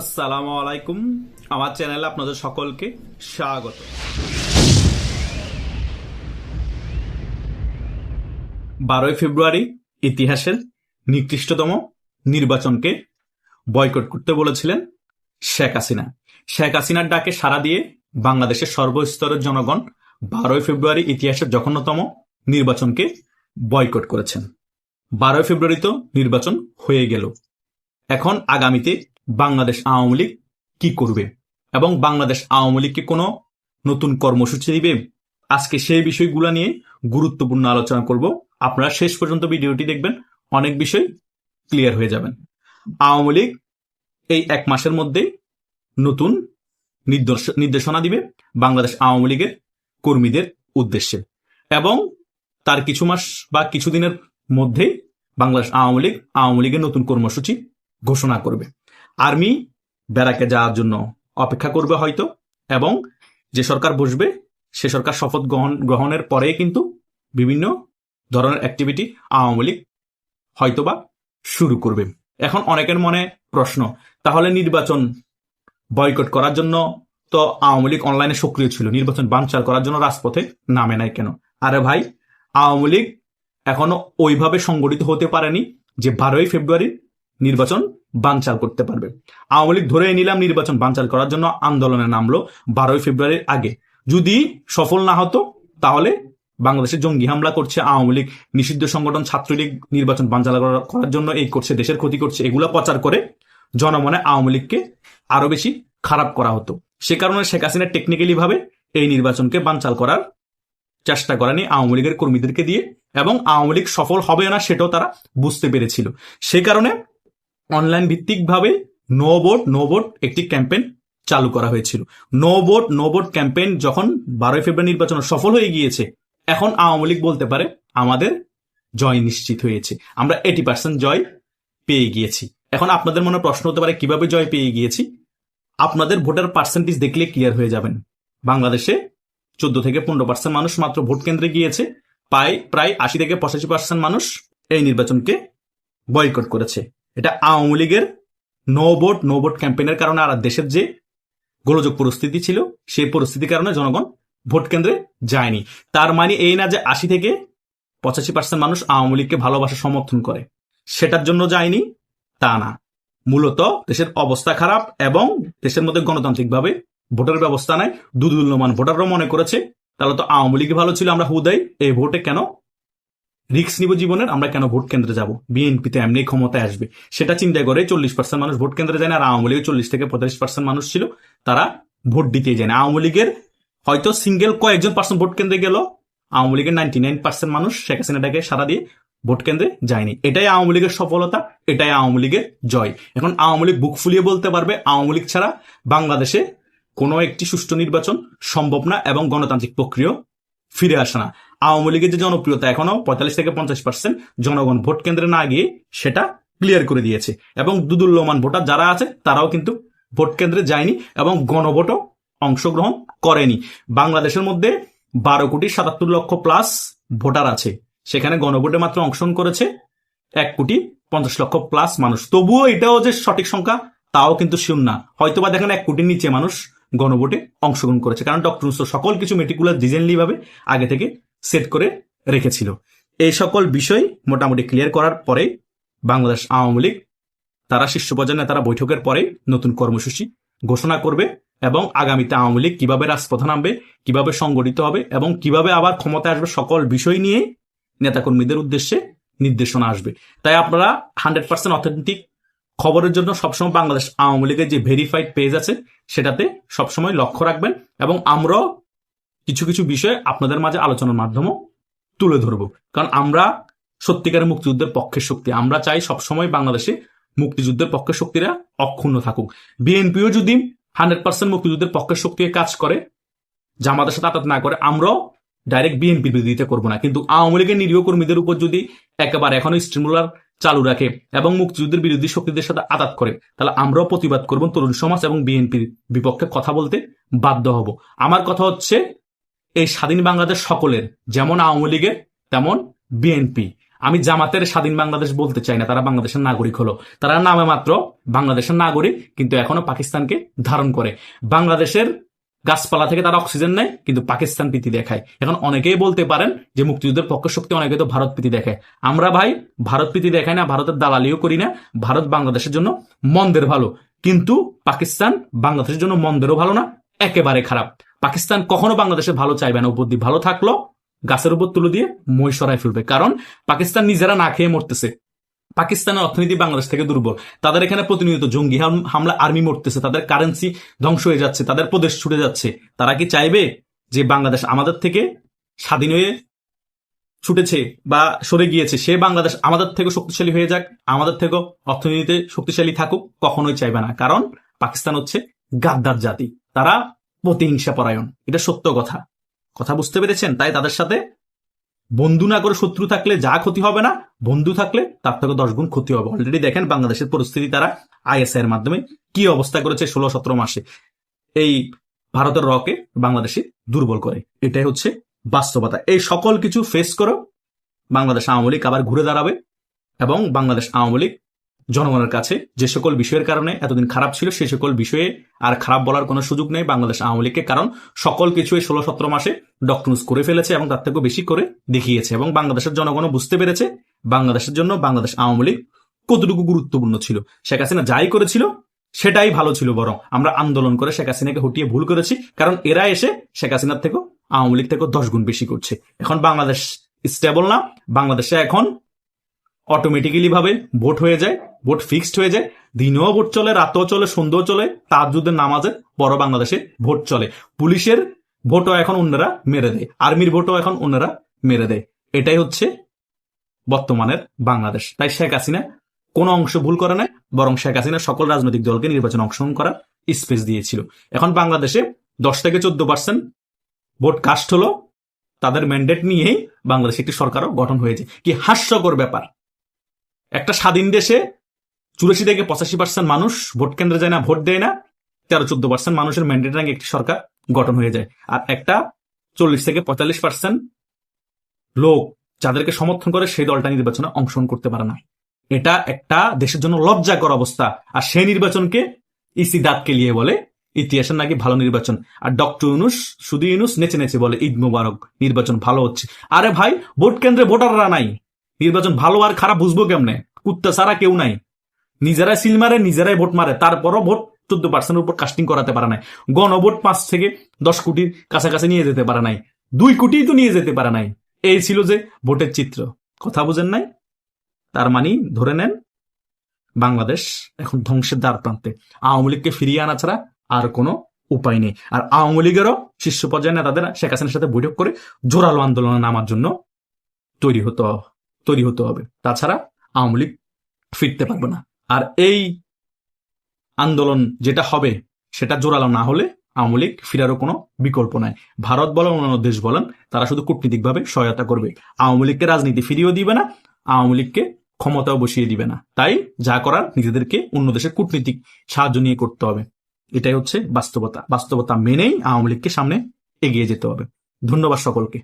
আসসালামু আলাইকুম। আমার চ্যানেলে আপনাদের সকলকে স্বাগত। বারোই ফেব্রুয়ারি ইতিহাসের নিকৃষ্টতম নির্বাচনকে বয়কট করতে বলেছিলেন শেখ হাসিনা। শেখ হাসিনার ডাকে সাড়া দিয়ে বাংলাদেশের সর্বস্তরের জনগণ বারোই ফেব্রুয়ারি ইতিহাসের জঘন্যতম নির্বাচনকে বয়কট করেছেন। বারোই ফেব্রুয়ারি তো নির্বাচন হয়ে গেল। এখন আগামীতে বাংলাদেশ আওয়ামী লীগ কি করবে? এবং বাংলাদেশ আওয়ামী লীগকে কোনো নতুন কর্মসূচি দিবে? আজকে সেই বিষয়গুলো নিয়ে গুরুত্বপূর্ণ আলোচনা করব। আপনারা শেষ পর্যন্ত ভিডিওটি দেখবেন, অনেক বিষয় ক্লিয়ার হয়ে যাবেন। আওয়ামী লীগ এই এক মাসের মধ্যেই নতুন নির্দেশ- নির্দেশনা দিবে বাংলাদেশ আওয়ামী লীগের কর্মীদের উদ্দেশ্যে। এবং তার কিছু মাস বা কিছুদিনের মধ্যেই বাংলাদেশ আওয়ামী লীগ আওয়ামী লীগের নতুন কর্মসূচি ঘোষণা করবে। আর্মি ব্যারাকে যাওয়ার জন্য অপেক্ষা করবে হয়তো, এবং যে সরকার বসবে, সে সরকার শপথ গ্রহণ, গ্রহণের পরেই কিন্তু বিভিন্ন ধরনের অ্যাক্টিভিটি আওয়ামী লীগ হয়তোবা শুরু করবে। এখন অনেকের মনে প্রশ্ন, তাহলে নির্বাচন বয়কট করার জন্য তো আওয়ামী লীগ অনলাইনে সক্রিয় ছিল, নির্বাচন বানচাল করার জন্য রাজপথে নামে নাই কেন? আরে ভাই, আওয়ামী লীগ এখনও ওইভাবে সংগঠিত হতে পারেনি যে বারোই ফেব্রুয়ারি নির্বাচন বানচাল করতে পারবে। আওয়ামী লীগ ধরে নিলাম নির্বাচন বানচাল করার জন্য আন্দোলনে নামলো বারোই ফেব্রুয়ারির আগে। যদি সফল না হতো, তাহলে বাংলাদেশে জঙ্গি হামলা করছে আওয়ামী লীগ। নিষিদ্ধ সংগঠন ছাত্রলীগ নির্বাচন বানচাল করা- করার জন্য এই করছে, দেশের ক্ষতি করছে, এগুলো প্রচার করে জনমনে আওয়ামী লীগকে আরও বেশি খারাপ করা হতো। সে কারণে শেখ হাসিনা টেকনিক্যালি ভাবে এই নির্বাচনকে বানচাল করার চেষ্টা করেনি আওয়ামী লীগের কর্মীদেরকে দিয়ে এবং আওয়ামী লীগ সফল হবে না সেটাও তারা বুঝতে পেরেছিল। সে কারণে অনলাইন ভিত্তিকভাবে নো ভোট নো ভোট একটি ক্যাম্পেইন চালু করা হয়েছিল। No vote no vote campaign যখন বারোই ফেব্রুয়ারি নির্বাচন সফল হয়ে গিয়েছে, এখন আওয়ামী লীগ বলতে পারে আমাদের জয় নিশ্চিত হয়েছে। আমরা এইটি পার্সেন্ট জয় পেয়ে গিয়েছি। এখন আপনাদের মনে প্রশ্ন হতে পারে, কীভাবে জয় পেয়ে গিয়েছি? আপনাদের ভোটার পার্সেন্টেজ দেখলে ক্লিয়ার হয়ে যাবেন। বাংলাদেশে চোদ্দ থেকে পনেরো পার্সেন্ট মানুষ মাত্র ভোট কেন্দ্রে গিয়েছে প্রায় প্রায় আশি থেকে পঁচাশি পার্সেন্ট মানুষ এই নির্বাচনকে বয়কট করেছে। এটা আওয়ামী লীগের নো ভোট নো ভোট ক্যাম্পেইনের কারণে আর দেশের যে গোলযোগ পরিস্থিতি ছিল, সেই পরিস্থিতির কারণে জনগণ ভোট কেন্দ্রে যায়নি। তার মানে এই না যে আশি থেকে পঁচাশি পার্সেন্ট মানুষ আওয়ামী লীগকে ভালোবাসা সমর্থন করে, সেটার জন্য যায়নি, তা না। মূলত দেশের অবস্থা খারাপ এবং দেশের মধ্যে গণতান্ত্রিকভাবে ভোটের ব্যবস্থা নাই, দুদুল্যমান ভোটাররা মনে করেছে, তাহলে তো আওয়ামী লীগ ভালো ছিল, আমরা হুদাই এই ভোটে কেন রিক্স নিব জীবনের, আমরা কেন ভোট কেন্দ্রে যাব? বিএনপিতে এমনি ক্ষমতায় আসবে। সেটা চিন্তা করে চল্লিশ পার্সেন্ট মানুষ ভোট কেন্দ্রে যায় না, আর আওয়ামী লীগের চল্লিশ থেকে পঁয়তাল্লিশ পার্সেন্ট মানুষ ছিল, তারা ভোট দিতে যায় না। আওয়ামী লীগের হয়তো সিঙ্গেল কয়েকজন পার্সেন্ট ভোট কেন্দ্রে গেল, আওয়ামী লীগের নাইনটি নাইন পার্সেন্ট মানুষ শেখ হাসিনাটাকে সারা দিয়ে ভোট কেন্দ্রে যায়নি। এটাই আওয়ামী লীগের সফলতা, এটাই আওয়ামী লীগের জয়। এখন আওয়ামী লীগ বুক ফুলিয়ে বলতে পারবে, আওয়ামী লীগ ছাড়া বাংলাদেশে কোনো একটি সুষ্ঠু নির্বাচন সম্ভব না, এবং গণতান্ত্রিক প্রক্রিয়া ফিরে আসে না। আওয়ামী লীগের যে জনপ্রিয়তা এখনও পঁয়তাল্লিশ থেকে পঞ্চাশ পার্সেন্ট জনগণ ভোট কেন্দ্রে না গিয়ে সেটা ক্লিয়ার করে দিয়েছে। এবং দুদুল্যমান ভোটার যারা আছে, তারাও কিন্তু ভোট কেন্দ্রে যায়নি এবং গণভোটও অংশগ্রহণ করেনি। বাংলাদেশের মধ্যে বারো কোটি সাতাত্তর লক্ষ প্লাস ভোটার আছে। সেখানে গণভোটে মাত্র অংশগ্রহণ করেছে এক কোটি পঞ্চাশ লক্ষ প্লাস মানুষ। তবুও এটাও যে সঠিক সংখ্যা, তাও কিন্তু শিউর না। হয়তোবা দেখেন এক কোটির নিচে মানুষ গণভোটে অংশগ্রহণ করেছে। কারণ ডক্টর ইউনূস সকল কিছু মেটিকুলার ডিজাইনলি ভাবে আগে থেকে সেট করে রেখেছিল। এই সকল বিষয় মোটামুটি ক্লিয়ার করার পরে বাংলাদেশ আওয়ামী লীগ, তারা শীর্ষ পর্যায়ের নেতারা বৈঠকের পরে নতুন কর্মসূচি ঘোষণা করবে এবং আগামীতে আওয়ামী লীগ কীভাবে রাজপথে নামবে, কীভাবে সংগঠিত হবে এবং কীভাবে আবার ক্ষমতায় আসবে, সকল বিষয় নিয়ে নেতাকর্মীদের উদ্দেশ্যে নির্দেশনা আসবে। তাই আপনারা হান্ড্রেড পার্সেন্ট অথেন্টিক খবরের জন্য সবসময় বাংলাদেশ আওয়ামী লীগের যে ভেরিফাইড পেজ আছে, সেটাতে সবসময় লক্ষ্য রাখবেন এবং আমরাও কিছু কিছু বিষয় আপনাদের মাঝে আলোচনার মাধ্যমে তুলে ধরব। কারণ আমরা সত্যিকারের মুক্তিযুদ্ধের পক্ষের শক্তি, আমরা চাই সবসময় বাংলাদেশে মুক্তিযুদ্ধের পক্ষের শক্তিরা অক্ষুণ্ণ থাকুক। বিএনপিও যদি হান্ড্রেড পার্সেন্ট মুক্তিযুদ্ধের পক্ষের শক্তি কাজ করে, জামাতের সাথে আতাত না করে, আমরাও ডাইরেক্ট বিএনপির বিরোধিতা করব না। কিন্তু আওয়ামী লীগের নিরীহ কর্মীদের উপর যদি একেবারে এখনও স্টিমুলার চালু রাখে এবং মুক্তিযুদ্ধের বিরোধী শক্তিদের সাথে আঘাত করে। তাহলে আমরাও প্রতিবাদ করব তরুণ সমাজ এবং বিএনপির বিপক্ষে কথা বলতে বাধ্য হব। আমার কথা হচ্ছে, এই স্বাধীন বাংলাদেশ সকলের, যেমন আওয়ামী লীগের, তেমন বিএনপি। আমি জামাতের স্বাধীন বাংলাদেশ বলতে চাই না, তারা বাংলাদেশের নাগরিক হলো। তারা নামে মাত্র বাংলাদেশের নাগরিক, কিন্তু এখনও পাকিস্তানকে ধারণ করে। বাংলাদেশের গাছপালা থেকে তারা অক্সিজেন নেয়, কিন্তু পাকিস্তান প্রীতি দেখায়। এখন অনেকেই বলতে পারেন যে মুক্তিযুদ্ধের পক্ষ শক্তি অনেকে তো ভারত প্রীতি দেখায়। আমরা ভাই, ভারত প্রীতি দেখায় না, ভারতের দালালিও করি না, ভারত বাংলাদেশের জন্য মন্দের ভালো। কিন্তু পাকিস্তান বাংলাদেশের জন্য মন্দেরও ভালো না, একেবারে খারাপ। পাকিস্তান কখনো বাংলাদেশে ভালো চাইবে না দিয়ে ভালো থাকল, গাছের উপর তুলে দিয়ে মই সরাই ফেলবে। কারণ পাকিস্তান নিজেরা না খেয়ে মরতেছে। পাকিস্তানের অর্থনীতি বাংলাদেশ থেকে দুর্বল। তাদের এখানে প্রতিনিয়ত জঙ্গি হাম- হামলা আর্মি মরতেছে, তাদের কারেন্সি ধ্বংস হয়ে যাচ্ছে, তাদের প্রদেশ ছুটে যাচ্ছে। তারা কি চাইবে যে বাংলাদেশ আমাদের থেকে স্বাধীন হয়ে ছুটেছে বা সরে গিয়েছে? সে বাংলাদেশ আমাদের থেকে শক্তিশালী হয়ে যাক, আমাদের থেকেও অর্থনীতিতে শক্তিশালী থাকুক, কখনোই চাইবে না। কারণ পাকিস্তান হচ্ছে গাদ্দার জাতি। তারা প্রতিহিংসা পরায়ণ এটা সত্য কথা। কথা বুঝতে পেরেছেন? তাই তাদের সাথে বন্ধু না করে শত্রু থাকলে যা ক্ষতি হবে না, বন্ধু থাকলে তার থেকে দশ গুণ ক্ষতি হবে। অলরেডি দেখেন বাংলাদেশের পরিস্থিতি তারা আইএসআই এর মাধ্যমে কি অবস্থা করেছে ষোলো সতেরো মাসে। এই ভারতের রকে বাংলাদেশে দুর্বল করে। এটাই হচ্ছে বাস্তবতা। এই সকল কিছু ফেস করো। বাংলাদেশ আওয়ামী লীগ আবার ঘুরে দাঁড়াবে এবং বাংলাদেশ আওয়ামী লীগ জনগণের কাছে যে সকল বিষয়ের কারণে এতদিন খারাপ ছিল, সে সকল বিষয়ে আর খারাপ বলার কোনো সুযোগ নেই বাংলাদেশ আওয়ামী লীগকে, কারণ সকল কিছু ষোলো সতেরো মাসে ডক্টরস করে ফেলেছে এবং তার থেকেও বেশি করে দেখিয়েছে এবং বাংলাদেশের জনগণও বুঝতে পেরেছে বাংলাদেশের জন্য বাংলাদেশ আওয়ামী লীগ কতটুকু গুরুত্বপূর্ণ ছিল। শেখ হাসিনা যাই করেছিল, সেটাই ভালো ছিল বরং আমরা আন্দোলন করে শেখ হাসিনাকে হটিয়ে ভুল করেছি, কারণ এরা এসে শেখ হাসিনার থেকেও আওয়ামী লীগ থেকেও দশ গুণ বেশি করছে। এখন বাংলাদেশ স্টেবল না, বাংলাদেশে এখন অটোমেটিক্যালি ভাবে ভোট হয়ে যায় ভোট ফিক্সড হয়ে যায়। দিনেও ভোট চলে, রাতেও চলে, সন্ধ্যেও চলে তাজুদের নামাজে বড় বাংলাদেশে ভোট চলে। পুলিশের ভোটও এখন অন্যরা মেরে দেয়। আর্মির ভোটও এখন অন্যরা মেরে দেয়। এটাই হচ্ছে বর্তমানের বাংলাদেশ। তাই শেখ হাসিনা কোনো অংশ ভুল করে নাই, বরং শেখ হাসিনা সকল রাজনৈতিক দলকে নির্বাচনে অংশগ্রহণ করার স্পেস দিয়েছিল। এখন বাংলাদেশে দশ থেকে চোদ্দ পার্সেন্ট ভোট কাস্ট হলো, তাদের ম্যান্ডেট নিয়েই বাংলাদেশে একটি সরকারও গঠন হয়েছে। কি হাস্যকর ব্যাপার। একটা স্বাধীন দেশে চুরাশি থেকে পঁচাশি পার্সেন্ট মানুষ ভোট কেন্দ্রে যায় না, ভোট দেয় না, তেরো চোদ্দ পার্সেন্ট মানুষের ম্যান্ডেট নিয়ে একটি সরকার গঠন হয়ে যায়। আর একটা চল্লিশ থেকে পঁয়তাল্লিশ পার্সেন্ট লোক যাদেরকে সমর্থন করে সেই দলটা নির্বাচনে অংশগ্রহণ করতে পারে না। এটা একটা দেশের জন্য লজ্জাকর অবস্থা। আর সেই নির্বাচনকে ইসি দাঁত কেলিয়ে বলে, ইতিহাসের নাকি ভালো নির্বাচন। আর ডক্টর ইউনুস শুধু ইউনুস নেচে নেচে বলে, ঈদ মুবারক, নির্বাচন ভালো হচ্ছে। আরে ভাই, ভোট কেন্দ্রে ভোটাররা নাই। নির্বাচন ভালো আর খারাপ বুঝব কেমনে? কুত্তা ছাড়া কেউ নাই। নিজেরাই সিল মারে, নিজেরাই ভোট মারে। তারপরও ভোট চোদ্দ পার্সেন্টের উপর কাস্টিং করাতে পারে নাই। গণভোট পাঁচ থেকে দশ কোটির কাছাকাছি নিয়ে যেতে পারে নাই। দুই কোটি তো নিয়ে যেতে পারে নাই। এই ছিল যে ভোটের চিত্র। কথা বুঝেন নাই? তার মানে ধরে নেন, বাংলাদেশ এখন ধ্বংসের দ্বার প্রান্তে। আওয়ামী লীগকে ফিরিয়ে আনা ছাড়া আর কোনো উপায় নেই। আর আওয়ামী লীগেরও শীর্ষ পর্যায়ে নেতাদের, শেখ হাসিনার সাথে বৈঠক করে জোরালো আন্দোলনে নামার জন্য তৈরি হতে তৈরি হতে হবে। তাছাড়া আওয়ামী লীগ ফিরতে পারবে না। আর এই আন্দোলন যেটা হবে, সেটা জোরালো না হলে আওয়ামী লীগ ফিরারও কোনো বিকল্প নাই। ভারত বলেন, অন্যান্য দেশ বলেন, তারা শুধু কূটনীতিকভাবে সহায়তা করবে। আওয়ামী লীগকে রাজনীতি ফিরিয়েও দিবে না, আওয়ামী লীগকে ক্ষমতাও বসিয়ে দিবে না। তাই যা করার নিজেদেরকে অন্য দেশের কূটনীতিক সাহায্য নিয়ে করতে হবে। এটাই হচ্ছে বাস্তবতা। বাস্তবতা মেনেই আওয়ামী লীগকে সামনে এগিয়ে যেতে হবে। ধন্যবাদ সকলকে।